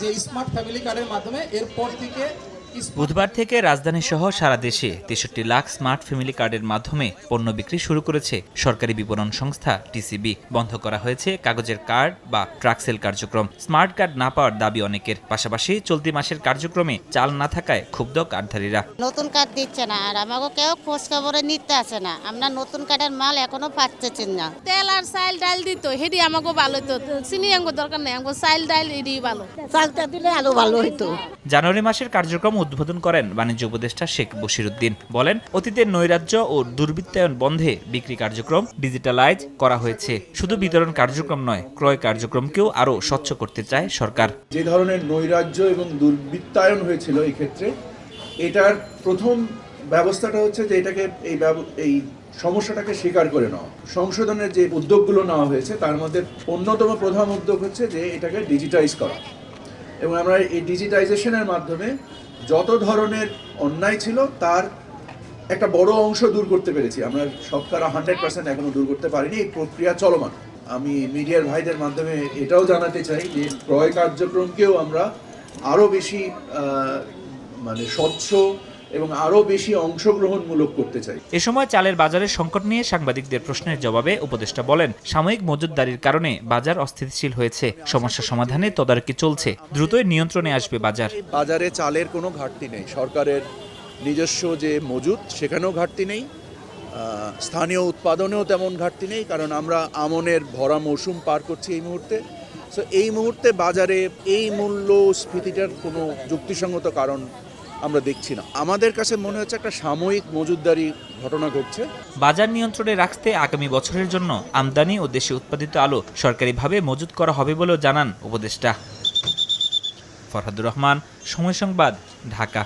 যে smart family কার্ডের মাধ্যমে এরপর থেকে বুধবার থেকে রাজধানী সহ সারা দেশে তেষট্টি লাখ স্মার্ট ফ্যামিলি কার্ডের মাধ্যমে পণ্য বিক্রি শুরু করেছে সরকারি বিপণন সংস্থা টিসিবি। বন্ধ করা হয়েছে কাগজের কার্ড বা ট্রাকসেল কার্যক্রম। স্মার্ট কার্ড না পাওয়ার দাবি অনেকের। পাশাপাশি চলতি মাসের কার্যক্রমে চাল না থাকায় ক্ষুব্ধ কার্ডধারীরা। নতুন কার্ড দিচ্ছে না আর আমাকে কেউ খোঁজ খবরে নিতে আসে না। আমরা নতুন কার্ডের মাল এখনও পাচ্ছেছি না। তেল আর চাইল ডাল দিত হেডি আমাকে ভালো হইতো। চিনি আমাকে দরকার নেই আমাকে চাইল ডাল এডি ভালো। চালটা দিলে আরও ভালো হইতো। জানুয়ারি মাসের কার্যক্রম উদ্বোধন করেন বাণিজ্য উপদেষ্টা শেখ বশিরুদ্দিন। বলেন, অতীতের নৈরাজ্য ও দুর্বৃত্তায়ন বন্ধে বিক্রি কার্যক্রম ডিজিটালাইজ করা হয়েছে। শুধু বিতরণ কার্যক্রম নয়, ক্রয় কার্যক্রমকেও আরও স্বচ্ছ করতে চায় সরকার। যে ধরনের নৈরাজ্য এবং দুর্বৃত্তায়ন হয়েছিল এই ক্ষেত্রে, এটার প্রথম ব্যবস্থাটা হচ্ছে যে এটাকে এই এই সমস্যাটাকে স্বীকার করে নেওয়া। সংশোধনের যে উদ্যোগগুলো নেওয়া হয়েছে, তার মধ্যে অন্যতম প্রধান উদ্যোগ হচ্ছে যে এটাকে ডিজিটাইজ করা। এবং আমরা এই ডিজিটাইজেশনের মাধ্যমে যত ধরনের অন্যায় ছিল, তার একটা বড় অংশ দূর করতে পেরেছি। আমরা সবকারা হান্ড্রেড পার্সেন্ট এখনও দূর করতে পারিনি। এই প্রক্রিয়া চলমান। আমি মিডিয়ার ভাইদের মাধ্যমে এটাও জানাতে চাই যে, ক্রয় কার্যক্রমকেও আমরা আরও বেশি মানে স্বচ্ছ এবং আরও বেশি অংশগ্রহণমূলক করতে চাই। এ সময় চালের বাজারের সংকট নিয়ে সাংবাদিকদের প্রশ্নের জবাবে উপদেষ্টা বলেন সাময়িক মজুতদারির কারণে বাজার অস্থিতিশীল হয়েছে। সমস্যা সমাধানে তদারকি চলছে। দ্রুতই নিয়ন্ত্রণে আসবে বাজার। বাজারে চালের কোনো ঘাটতি নেই। সরকারের নিজস্ব যে মজুদ সেখানেও ঘাটতি নেই। স্থানীয় উৎপাদনেও তেমন ঘাটতি নেই কারণ আমরা আমনের ভরা মৌসুম পার করছি এই মুহূর্তে। সো এই মুহূর্তে বাজারে এই মূল্য স্ফীতিটার কোনো যুক্তিসঙ্গত কারণ আমরা দেখছি না। আমাদের কাছে মনে হচ্ছে একটা সাময়িক মজুদদারি ঘটনা ঘটছে। বাজার নিয়ন্ত্রণে রাখতে আগামী বছরের জন্য আমদানি ও দেশে উৎপাদিত আলো সরকারিভাবে মজুত করা হবে বলেও জানান উপদেষ্টা। ফরহাদুর রহমান, সময় সংবাদ, ঢাকা।